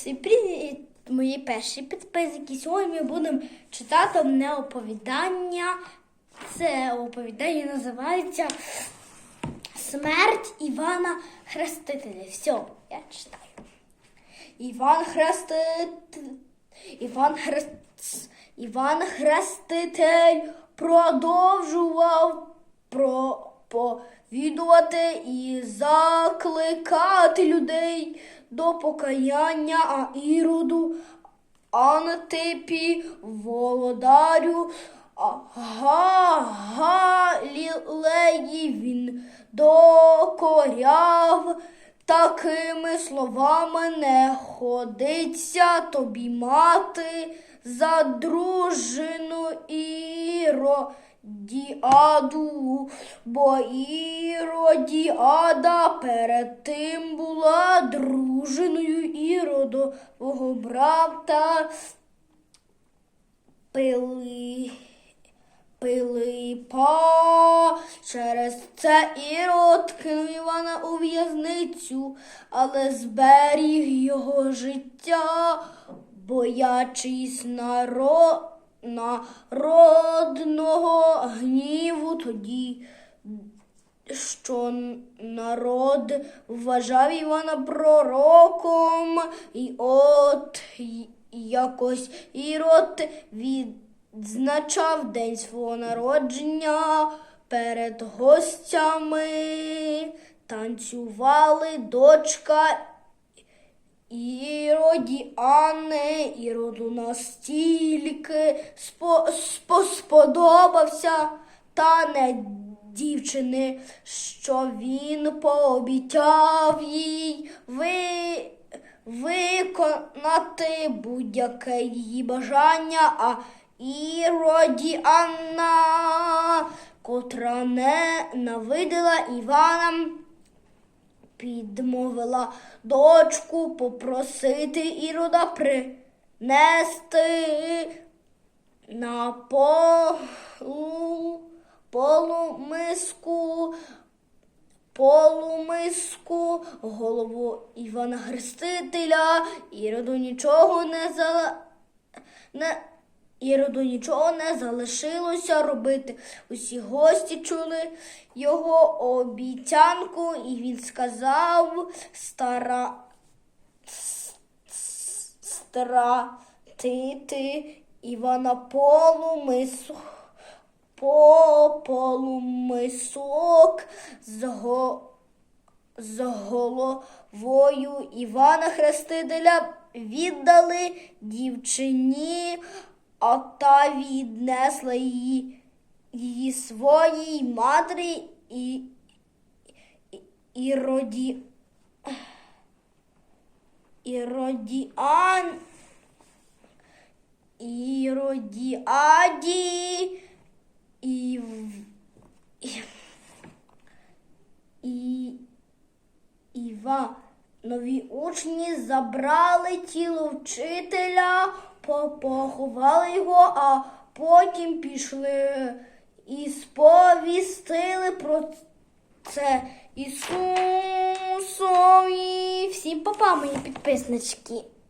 Всім привіт, мої перші підписники. Сьогодні ми будемо читати одне оповідання. Це оповідання називається Смерть Івана Хрестителя. Все, я читаю. Іван Хреститель. Іван Хрест... Іван Хреститель продовжував проповідувати і закликати людей до покаяння, а Іроду, Антипі, Володарю, а Га- Галілеї він докоряв. Такими словами не ходиться тобі мати за дружину Іродіаду, бо Іродіада перед тим була дружиною Іродового брата Пили. Пилипа. Через це Ірод кинув Івана у в'язницю, але зберіг його життя, боячись наро... народного гніву тоді, що народ вважав Івана пророком, і от якось Ірод відзначав день свого народження перед гостями, танцювали дочка Іроді Анни, Іроду настільки спо, спо, сподобався танець дівчини, що він пообіцяв їй ви, виконати будь-яке її бажання, а Іроді Анна, котра ненавидела Івана, підмовила дочку попросити Ірода принести на полу, полумиску, полумиску голову Івана Хрестителя. Іроду нічого не за... не Іроду нічого не залишилося робити. Усі гості чули його обіцянку, і він сказав стара стратити Івана полумису. По полумисок з, го, з головою Івана Хрестителя віддали дівчині, а та віднесла її, її своїй матері і, і, іроді, іродіан, іродіаді і, і, і Іванові учні забрали тіло вчителя, поховали його, а потім пішли і сповістили про це Ісусові. Всім папа, мої підписнички.